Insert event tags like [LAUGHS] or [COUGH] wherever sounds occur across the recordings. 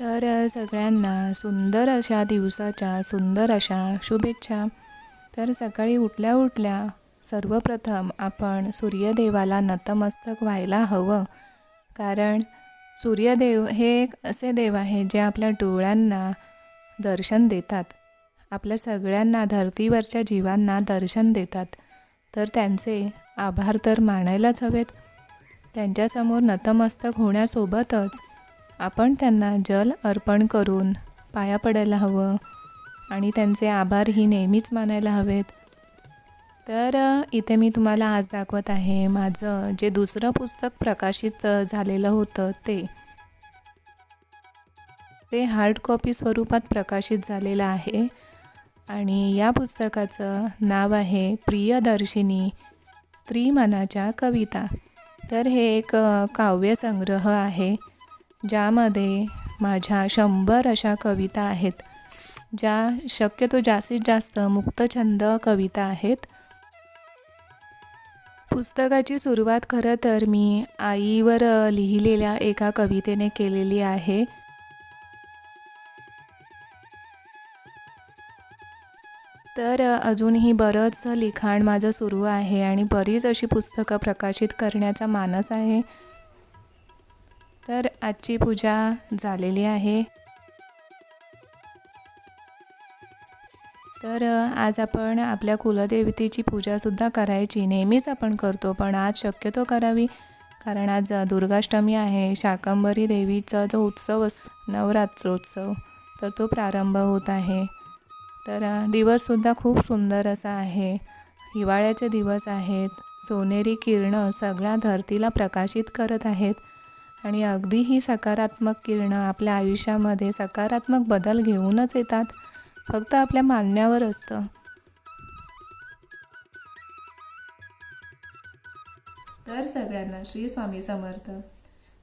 तर सगळ्यांना सुंदर अशा दिवसाच्या सुंदर अशा शुभेच्छा. तर सकाळी उठल्या उठल्या सर्वप्रथम आपण सूर्यदेवाला नतमस्तक व्हायला हवं. कारण सूर्यदेव हे एक असे देव आहे जे आपल्या डोळ्यांना दर्शन देतात. आपल्या सगळ्यांना धर्तीवरच्या जीवांना दर्शन देतात. तर त्यांचे आभार तर मानायलाच हवेत. त्यांच्यासमोर नतमस्तक होण्यासोबतच आपण त्यांना जल अर्पण करून पाया पडायला हवं आणि त्यांचे आभारही नेहमीच मानायला हवेत. तर इथे मी तुम्हाला आज दाखवत आहे माझं जे दुसरं पुस्तक प्रकाशित झालेलं होतं ते. ते हार्ड कॉपी स्वरूपात प्रकाशित झालेलं आहे आणि या पुस्तकाचं नाव आहे प्रियदर्शिनी स्त्री मनाच्या कविता. तर हे एक काव्यसंग्रह आहे. ज्यामध्ये माझ्या शंभर अशा कविता आहेत ज्या शक्यतो जास्तीत जास्त मुक्तछंद कविता आहेत. पुस्तकाची सुरुवात खरं तर मी आईवर लिहिलेल्या एका कवितेने केलेली आहे. तर अजूनही बरंच लिखाण माझं सुरू आहे आणि बरीच अशी पुस्तकं प्रकाशित करण्याचा मानस आहे. तर आजची पूजा झालेली आहे. तर आज आपण आपल्या कुलदेवतेची पूजासुद्धा करायची. नेहमीच आपण करतो पण आज शक्यतो करावी. कारण आज दुर्गाष्टमी आहे. शाकंभरी देवीचा जो उत्सव असतो नवरात्रोत्सव तर तो प्रारंभ होत आहे. तर दिवससुद्धा खूप सुंदर असा आहे. हिवाळ्याचे दिवस आहेत. सोनेरी किरणं सगळ्या धरतीला प्रकाशित करत आहेत. आणि अगदी ही सकारात्मक किरणं आपल्या आयुष्यामध्ये सकारात्मक बदल घेऊनच येतात. फक्त आपल्या मानण्यावर असतं. तर सगळ्यांना श्री स्वामी समर्थ.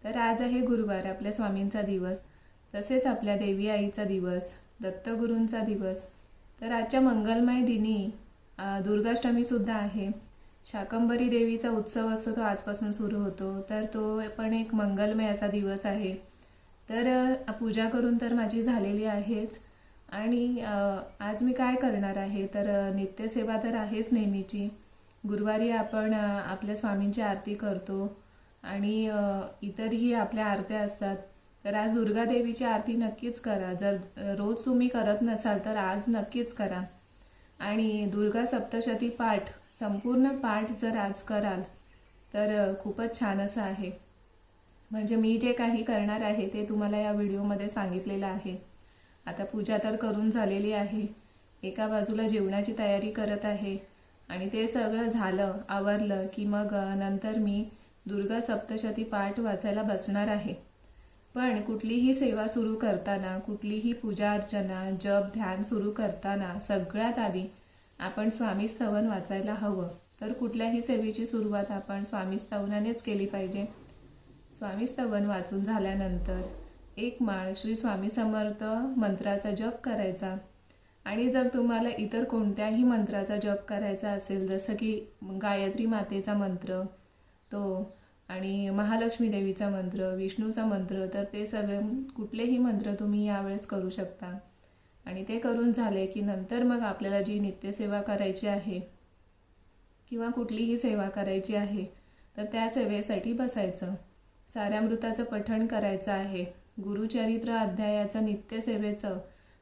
तर आज आहे गुरुवार आपल्या स्वामींचा दिवस. तसेच आपल्या देवी आईचा दिवस दत्तगुरूंचा दिवस. तर आजच्या मंगलमय दिनी दुर्गाष्टमीसुद्धा आहे. शाकंभरी देवीचा उत्सव असतो तो आजपासून सुरू होतो तर तो पण एक मंगलमय असा दिवस आहे. तर पूजा करून तर माझी झालेली आहेच. आणि आज मी काय करणार आहे? तर नित्यसेवा तर आहेच नेहमीची. गुरुवारी आपण आपल्या स्वामींची आरती करतो आणि इतरही आपल्या आरत्या असतात. तर आज दुर्गा देवीची आरती नक्कीच करा. जर रोज तुम्ही करत नसाल तर आज नक्कीच करा. आणि दुर्गा सप्तशती पाठ संपूर्ण पाठ जर आज कराल तर खूपच छान असं आहे. म्हणजे मी जे काही करणार आहे ते तुम्हाला या व्हिडिओमध्ये सांगितलेलं आहे. आता पूजा तर करून झालेली आहे. एका बाजूला जेवणाची तयारी करत आहे आणि ते सगळं झालं आवरलं की मग नंतर मी दुर्गा सप्तशती पाठ वाचायला बसणार आहे. पण कुठलीही सेवा सुरू करताना कुठलीही पूजा अर्चना जप ध्यान सुरू करताना सगळ्यात आधी आपण स्वामी स्तवन वाचायला हवं. तर कुठल्याही सेवेची सुरुवात आपण स्वामी स्तवनानेच केली पाहिजे. स्वामी स्तवन वाचून झाल्यानंतर एक माळ श्री स्वामी समर्थ मंत्राचा जप करायचा. आणि जर तुम्हाला इतर कोणत्याही मंत्राचा जप करायचा असेल जसं की गायत्री मातेचा मंत्र तो आणि महालक्ष्मी देवीचा मंत्र विष्णूचा मंत्र तर ते सगळे कुठलेही मंत्र तुम्ही यावेळेस करू शकता. आणि ते करून झाले की नंतर मग आपल्याला जी नित्यसेवा करायची आहे किंवा कुठलीही सेवा करायची आहे तर त्या सेवेसाठी बसायचं. साऱ्यामृताचं पठण करायचं आहे. गुरुचरित्र अध्यायाचा नित्यसेवेचं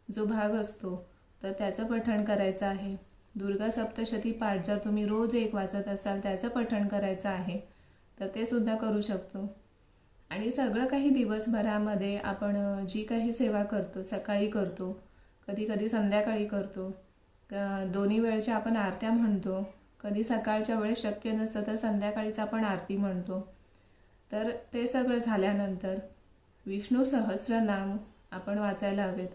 जो भाग असतो तर त्याचं पठण करायचं आहे. दुर्गा सप्तशती पाठ जर तुम्ही रोज एक वाचत असाल त्याचं पठण करायचं आहे तर ते सुद्धा करू शकतो. आणि सगळं काही दिवसभरामध्ये आपण जी काही सेवा करतो सकाळी करतो कधी कधी संध्याकाळी करतो. दोन्ही वेळच्या आपण आरत्या म्हणतो. कधी सकाळच्या वेळेस शक्य नसतं तर संध्याकाळीच आपण आरती म्हणतो. तर ते सगळं झाल्यानंतर विष्णू सहस्रनाम आपण वाचायला हवेत.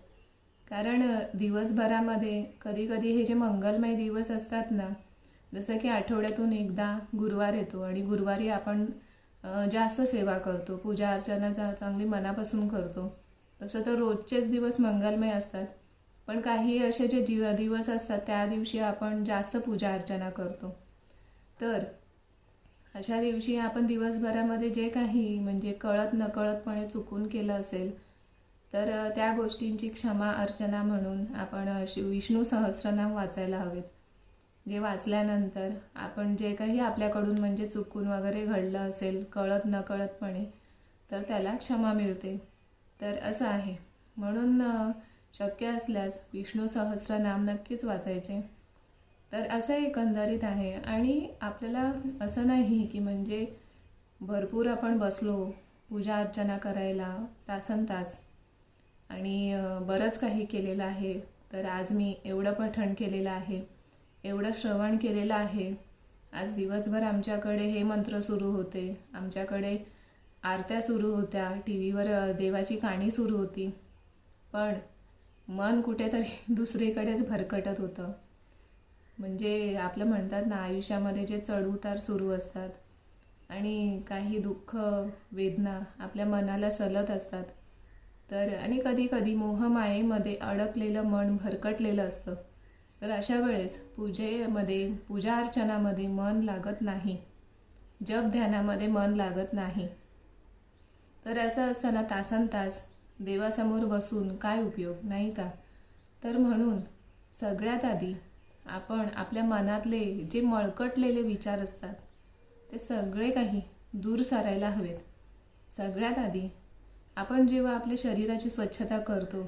कारण दिवसभरामध्ये कधीकधी हे जे मंगलमय दिवस असतात ना जसं की आठवड्यातून एकदा गुरुवार येतो आणि गुरुवारी आपण जास्त सेवा करतो. पूजा अर्चना चांगली मनापासून करतो. तसं तर रोजचेच दिवस मंगलमय असतात. पण काही असे जे दिव दिवस असतात त्या दिवशी आपण जास्त पूजा अर्चना करतो. तर अशा दिवशी आपण दिवसभरामध्ये जे काही म्हणजे कळत नकळतपणे चुकून केलं असेल तर त्या गोष्टींची क्षमा अर्चना म्हणून आपण शि- विष्णू सहस्रनाम वाचायला हवेत. जे वाचल्यानंतर आपण जे काही आपल्याकडून म्हणजे चुकून वगैरे घडलं असेल कळत नकळतपणे तर त्याला क्षमा मिळते. तर असं आहे. म्हणून शक्य असल्यास विष्णू सहस्रनाम नक्कीच वाचायचे. तर असं एकंदरीत आहे. आणि आपल्याला असं नाही की म्हणजे भरपूर आपण बसलो पूजा अर्चना करायला तासन तास. आणि बरंच काही केलेलं आहे. तर आज मी एवढं पठण केलेलं आहे एवढं श्रवण केलेलं आहे. आज दिवसभर आमच्याकडे हे मंत्र सुरू होते. आमच्याकडे आरत्या सुरू होत्या. टी व्हीवर देवाची काणी सुरू होती. पण मन कुठेतरी [LAUGHS] दुसरीकडेच भरकटत होतं. म्हणजे आपलं म्हणतात ना आयुष्यामध्ये जे चढउतार सुरू असतात आणि काही दुःख वेदना आपल्या मनाला सलत असतात. तर आणि कधी कधी मोहमायेमध्ये अडकलेलं मन भरकटलेलं असतं. तर अशा वेळेस पूजेमध्ये पूजा अर्चनामध्ये मन लागत नाही. जप ध्यानामध्ये मन लागत नाही. तर असं असताना तासन तास देवासमोर बसून काय उपयोग? नाही का? तर म्हणून सगळ्यात आधी आपण आपल्या मनातले जे मळकटलेले विचार असतात ते सगळे काही दूर सारायला हवेत. सगळ्यात आधी आपण जेव्हा आपल्या शरीराची स्वच्छता करतो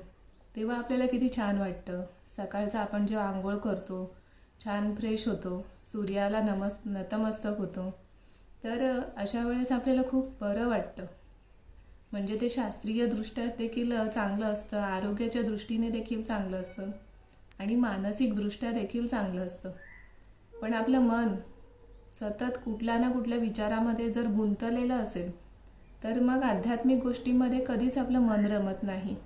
तेव्हा आपल्याला किती छान वाटतं. सकाळचं आपण जेव्हा आंघोळ करतो छान फ्रेश होतो सूर्याला नमस नतमस्तक होतो. तर अशा वेळेस आपल्याला खूप बरं वाटतं. म्हणजे ते शास्त्रीयदृष्ट्या देखील चांगलं असतं. आरोग्याच्या दृष्टीने देखील चांगलं असतं. आणि मानसिकदृष्ट्या देखील चांगलं असतं. पण आपलं मन सतत कुठल्या ना कुठल्या विचारामध्ये जर गुंतलेलं असेल तर मग आध्यात्मिक गोष्टींमध्ये कधीच आपलं मन रमत नाही.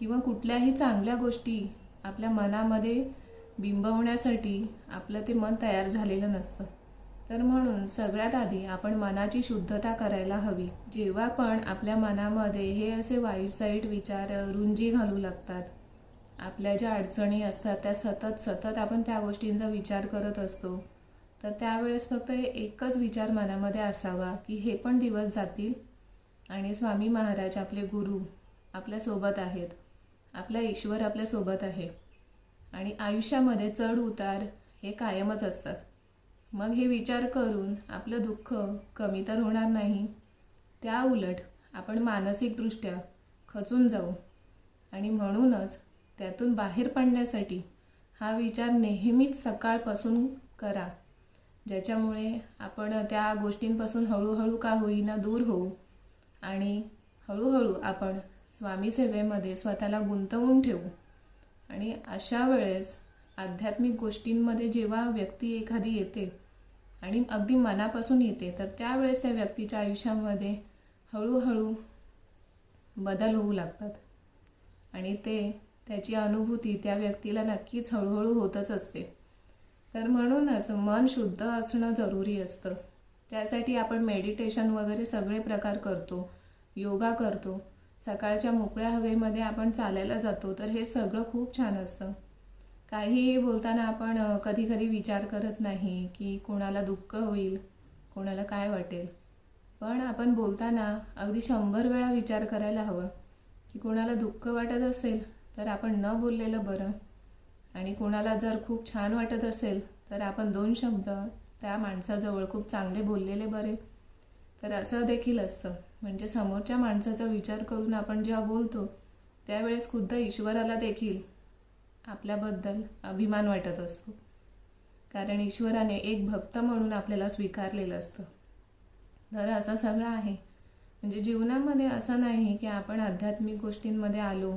किंवा कुठल्याही चांगल्या गोष्टी आपल्या मनामध्ये बिंबवण्यासाठी आपलं ते मन तयार झालेलं नसतं. तर म्हणून सगळ्यात आधी आपण मनाची शुद्धता करायला हवी. जेव्हा पण आपल्या मनामध्ये हे असे वाईट साईट विचार रुंजी घालू लागतात आपल्या ज्या अडचणी असतात त्या सतत सतत आपण त्या गोष्टींचा विचार करत असतो तर त्यावेळेस फक्त हे एकच विचार मनामध्ये असावा की हे पण दिवस जातील आणि स्वामी महाराज आपले गुरु आपल्यासोबत आहेत. आपला ईश्वर आपल्यासोबत आहे. आणि आयुष्यामध्ये चढ उतार हे कायमच असतात. मग हे विचार करून आपलं दुःख कमी तर होणार नाही. त्या उलट आपण मानसिकदृष्ट्या खचून जाऊ. आणि म्हणूनच त्यातून बाहेर पडण्यासाठी हा विचार नेहमीच सकाळपासून करा. ज्याच्यामुळे आपण त्या गोष्टींपासून हळूहळू का होईना दूर होऊ. आणि हळूहळू आपण स्वामी सेवेमध्ये स्वतःला गुंतवून ठेवू. आणि अशा वेळेस आध्यात्मिक गोष्टींमध्ये जेव्हा व्यक्ती एखादी येते आणि अगदी मनापासून येते तर त्यावेळेस त्या व्यक्तीच्या आयुष्यामध्ये हळूहळू बदल होऊ लागतात. आणि ते त्याची अनुभूती त्या व्यक्तीला नक्कीच हळूहळू होतच असते. तर म्हणूनच मन शुद्ध असणं जरुरी असतं. त्यासाठी आपण मेडिटेशन वगैरे सगळे प्रकार करतो योगा करतो. सकाळच्या मोकळ्या हवेमध्ये आपण चालायला जातो तर हे सगळं खूप छान असतं. काही बोलताना आपण कधी कधी विचार करत नाही की कोणाला दुःख होईल कोणाला काय वाटेल. पण आपण बोलताना अगदी शंभर वेळा विचार करायला हवा की कोणाला दुःख वाटत असेल तर आपण न बोललेलं बरं. आणि कोणाला जर खूप छान वाटत असेल तर आपण दोन शब्द त्या माणसाजवळ खूप चांगले बोललेले बरे. तर असं देखील असतं. म्हणजे समोरच्या माणसाचा विचार करून आपण जेव्हा बोलतो त्यावेळेस खुद्द ईश्वराला देखील आपल्याबद्दल अभिमान वाटत असतो. कारण ईश्वराने एक भक्त म्हणून आपल्याला स्वीकारलेलं असतं. तर असं सगळं आहे. म्हणजे जीवनामध्ये असं नाही की आपण आध्यात्मिक गोष्टींमध्ये आलो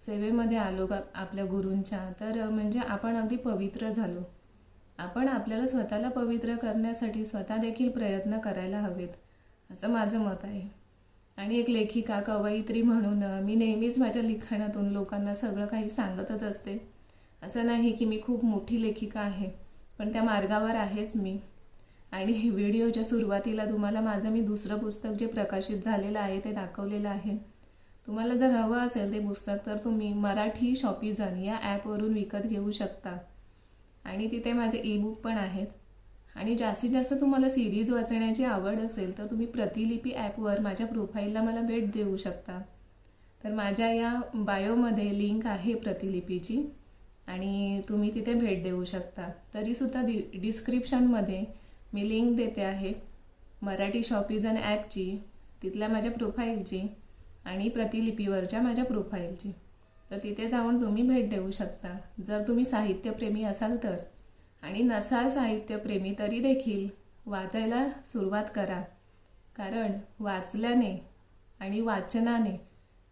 सेवेमध्ये आलो का आपल्या गुरूंच्या. तर म्हणजे आपण अगदी पवित्र झालो. आपण आपल्याला स्वतःला पवित्र करण्यासाठी स्वतः देखील प्रयत्न करायला हवेत असं माझं मत आहे. आणि एक लेखिका कवयित्री म्हणून मी नेहमीच माझ्या लिखाणातून लोकांना सगळं काही सांगतच असते. असं नाही की मी खूप मोठी लेखिका आहे पण त्या मार्गावर आहेच मी. आणि व्हिडिओच्या सुरुवातीला तुम्हाला माझं मी दुसरं पुस्तक जे प्रकाशित झालेलं आहे ते दाखवलेलं आहे. तुम्हाला जर हवं असेल ते पुस्तक तर तुम्ही मराठी शॉपिझन या ॲपवरून विकत घेऊ शकता. आणि तिथे माझे ई बुक पण आहेत. आणि जास्तीत जास्त तुम्हाला सिरीज वाचण्याची आवड असेल तर तुम्ही प्रतिलिपी ॲपवर माझ्या प्रोफाईलला मला भेट देऊ शकता. तर माझ्या या बायोमध्ये लिंक आहे प्रतिलिपीची आणि तुम्ही तिथे भेट देऊ शकता. तरीसुद्धा डि डिस्क्रिप्शनमध्ये मी लिंक देते आहे मराठी शॉपीजन ॲपची तिथल्या माझ्या प्रोफाईलची आणि प्रतिलिपीवरच्या माझ्या प्रोफाईलची तर तिथे जाऊन तुम्ही भेट देऊ शकता. जर तुम्ही साहित्यप्रेमी असाल तर. आणि नसाल साहित्यप्रेमी तरी देखील वाचायला सुरुवात करा. कारण वाचल्याने आणि वाचनाने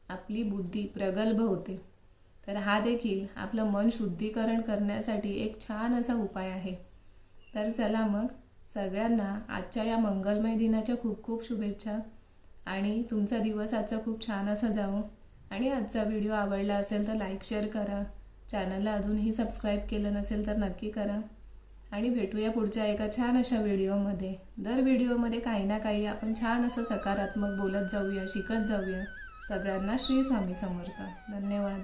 आपली बुद्धी प्रगल्भ होते. तर हा देखील आपलं मन शुद्धीकरण करण्यासाठी एक छान असा उपाय आहे. तर चला मग सगळ्यांना आजच्या या मंगलमय दिनाच्या खूप खूप शुभेच्छा आणि तुमचा दिवस आजचा खूप छान असा जावो. आणि आजचा व्हिडिओ आवडला असेल तर लाईक शेअर करा. चॅनलला अजूनही सबस्क्राईब केलं नसेल तर नक्की करा. आणि भेटूया पुढच्या एका छान अशा व्हिडिओमध्ये. दर व्हिडिओमध्ये काही ना काही आपण छान असं सकारात्मक बोलत जाऊया शिकत जाऊया. सगळ्यांना श्री स्वामी समर्थ. धन्यवाद.